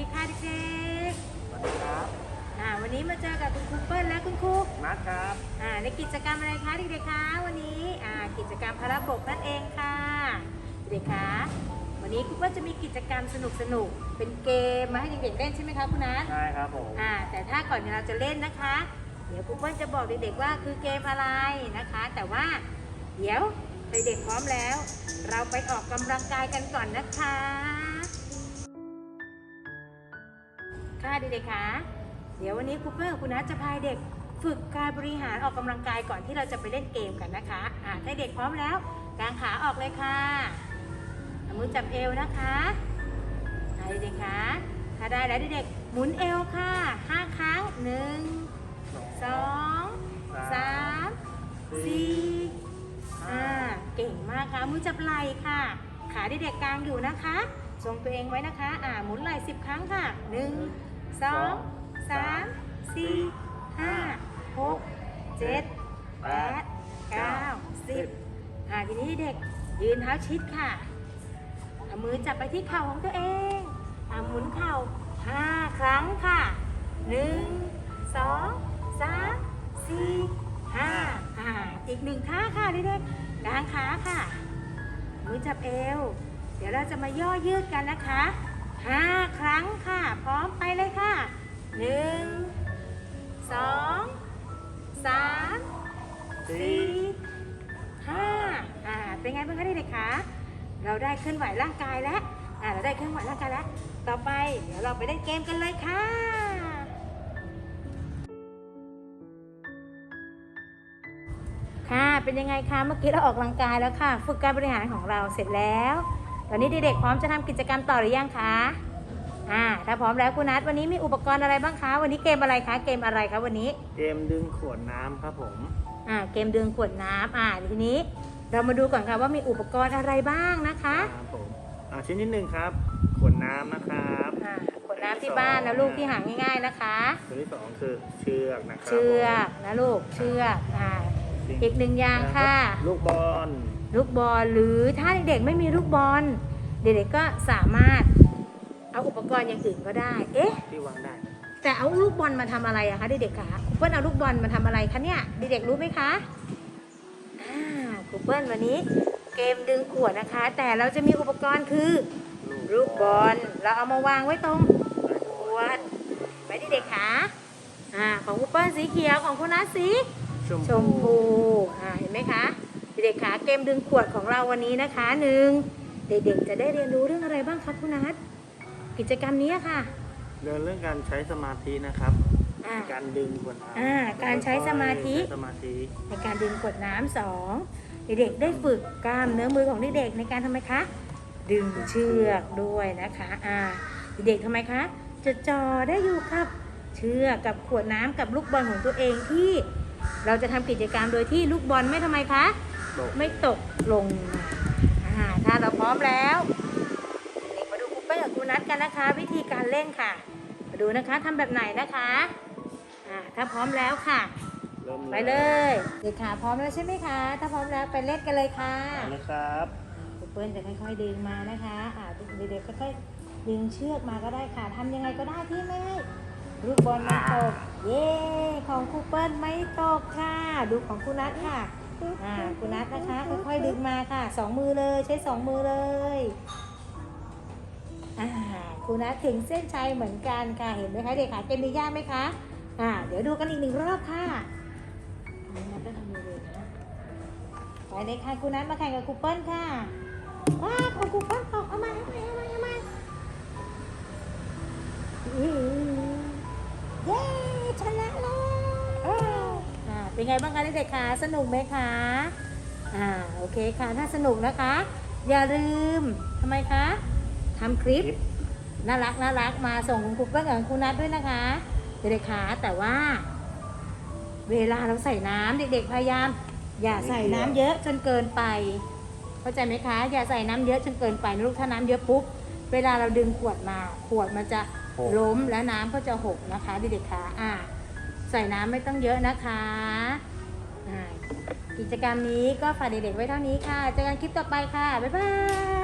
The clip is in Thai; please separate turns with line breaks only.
ดีค่ะเด็ก
สวัสดีครับ
ๆอ่าวันนี้มาเจอกับคุณครูเปิ้ลและคุณครู
นัดครับ
อ่าในกิจกรรมอะไรคะเด็กๆคะวันนี้อ่ากิจกรรมพระบกนั่นเองค่ะเด็กๆคะวันนี้ครูเปิ้ลจะมีกิจกรรมสนุกๆเป็นเกมมาให้เด็กๆเล่นใช่ไหมคะคุณนัท
ใช่ครับผม
อ่าแต่ถ้าก่อนที่เราจะเล่นนะคะ เดี๋ยวครูเปิ้ลจะบอกเด็กๆว่าคือเกมอะไรนะคะ แต่ว่าเดี๋ยวเด็กๆพร้อมแล้ว เราไปออกกำลังกายกันก่อนนะคะ ค่ะเด็กๆคะเดี๋ยววันนี้ครูเปิ้ลกับคุณนัทจะพาเด็กฝึกการบริหารออกกำลังกายก่อนที่เราจะไปเล่นเกมกันนะคะอ่าถ้าเด็กพร้อมแล้วกางขาออกเลยค่ะมือจับเอวนะคะอ่าเด็กๆคะถ้าได้แล้วเด็กๆหมุนเอวค่ะห้าครั้งหนึ่งสองสามสี่ห้าเก่งมากค่ะมือจับไหล่ค่ะ ขาเด็กๆกลางอยู่นะคะทรงตัวเองไว้นะคะ อ่าหมุนไหล่สิบครั้งค่ะหนึ่ง สองสามสี่ห้าหกเจ็ดแปดเก้าสิบอ่าทีนี้เด็กยืนเท้าชิดค่ะเอามือจับไปที่เข่าของตัวเองอ่าหมุนเข่าห้าครั้งค่ะหนึ่งสองสามสี่ห้าอ่าอีกหนึ่งท่าค่ะเด็กๆกางขาค่ะ มือจับเอว เดี๋ยวเราจะมาย่อยืดกันนะคะ ห้าครั้งค่ะ พร้อมไปเลยค่ะหนึ่งสองสามสี่ห้าอ่าเป็นไงบ้างคะเด็กๆคะเราได้เคลื่อนไหวร่างกายแล้วอ่าเราได้เคลื่อนไหวร่างกายแล้ว ต่อไปเดี๋ยวเราไปเล่นเกมกันเลยค่ะค่ะเป็นยังไงคะเมื่อกี้เราออกกำลังกายแล้วค่ะ ฝึกการบริหารของเราเสร็จแล้ว ตอนนี้เด็กๆพร้อมจะทำกิจกรรมต่อหรือยังคะอ่าถ้าพร้อมแล้วคุณนัทวันนี้มีอุปกรณ์อะไรบ้างคะ วันนี้เกมอะไรคะ เกมอะไรคะวันนี้
เกมดึงขวดน้ำครับผม
อ่าเกมดึงขวดน้ำอ่าทีนี้ เรามาดูก่อนค่ะว่ามีอุปกรณ์อะไรบ้างนะคะ
ครับผมอ่าชิ้นที่หนึ่งครับ ขวดน้ำนะครับ
อ่าขวดน้ำที่บ้านนะลูกที่หาง่าย ๆนะคะ
ตัวที่สองคือเชือกนะครับ
เชือกนะลูกเชือกอ่า
ผม
อีกหนึ่งอย่างค่ะ
ลูกบอล
ลูกบอลหรือถ้าเด็กๆไม่มีลูกบอล เด็กๆก็สามารถเอาอุปกรณ์อย่างอื่นก็ได้ เอ๊ะ
ที่วางได้
แต่เอาลูกบอลมาทำอะไรอะคะเด็กๆคะครูเปิ้ลเอาลูกบอลมาทำอะไรคะเนี่ยเด็กๆรู้ไหมคะอ่าครูเปิ้ลวันนี้ เกมดึงขวดนะคะ แต่เราจะมีอุปกรณ์คือลูกบอลเราเอามาวางไว้ตรงขวดไว้เด็กๆคะอ่าของครูเปิ้ลสีเขียวของคุณนัทสี
ชม
ชมพูอ่าเห็นไหมคะ เด็กๆคะเกมดึงขวดของเราวันนี้นะคะหนึ่งเด็กๆจะได้เรียนรู้เรื่องอะไรบ้างครับคุณนัทกิจกรรมนี้ค่ะ
เรื่องเรื่องการใช้สมาธินะครับ
อ่า
การดึงขวดน้ำ
อ่าการใช้สมาธิ
ใช้สมาธิ
ในการดึงขวดน้ำสองเด็กๆได้ฝึกกล้ามเนื้อมือของเด็กๆในการทำไมคะ ดึงเชือกด้วยนะคะอ่าเด็กๆทำไมคะจะจอได้อยู่กับ เชือกกับขวดน้ำกับลูกบอลของตัวเองที่ เราจะทำกิจกรรมโดยที่ลูกบอลไม่ทำไมคะ
ตก
ไม่ตกลงมาอ่าถ้าเราพร้อมแล้วเด็กมาดูครูเป้กับครูนัดกันนะคะ วิธีการเล่นค่ะ มาดูนะคะทำแบบไหนนะคะอ่าถ้าพร้อมแล้วค่ะ
เริ่ม
ไปเลยเด็กขาพร้อมแล้วใช่ไหมคะ ถ้าพร้อมแล้วไปเล่นกันเลยค่ะ
เอาเลยครับ
ครูเปิ้ลจะค่อยๆดึงมานะคะอ่าเด็กๆค่อยๆดึงเชือกมาก็ได้ค่ะทำยังไงก็ได้ที่ไม่ให้ลูกบอลไม่ตก เย้ ของครูเปิ้ลไม่ตกค่ะ ดูของครูนัทค่ะ อ่าคุณนัทนะคะค่อยๆดึงมาค่ะสองมือเลยใช้สองมือเลยอ่าคุณนัทถึงเส้นชัยเหมือนกันค่ะเห็นไหมคะเด็กขาเกมนี้ยากไหมคะอ่าเดี๋ยวดูกันอีกหนึ่งรอบค่ะคุณนัทก็ทำมือเลยนะไปเลยค่ะคุณนัทมาแข่งกับครูเปิ้ลค่ะ เป็นไงบ้างคะเด็กๆคะสนุกไหมคะ อ่าโอเคค่ะถ้าสนุกนะคะ อย่าลืมทำไมคะทำคลิปน่ารักน่ารักมาส่งคุณครูเปิ้ลกับคุณครูนัทด้วยนะคะเด็กๆคะแต่ว่า เวลาเราใส่น้ำเด็กๆพยายาม อย่าใส่น้ำเยอะจนเกินไป เข้าใจไหมคะ อย่าใส่น้ำเยอะจนเกินไปนะลูกถ้าน้ำเยอะปุ๊บเวลาเราดึงขวดมา ขวดมันจะล้มและน้ำก็จะหกนะคะเด็กๆคะอ่า ใส่น้ำไม่ต้องเยอะนะคะกิจกรรมนี้ก็ฝากเด็กๆไว้เท่านี้ค่ะ เจอกันคลิปต่อไปค่ะ บ๊ายบาย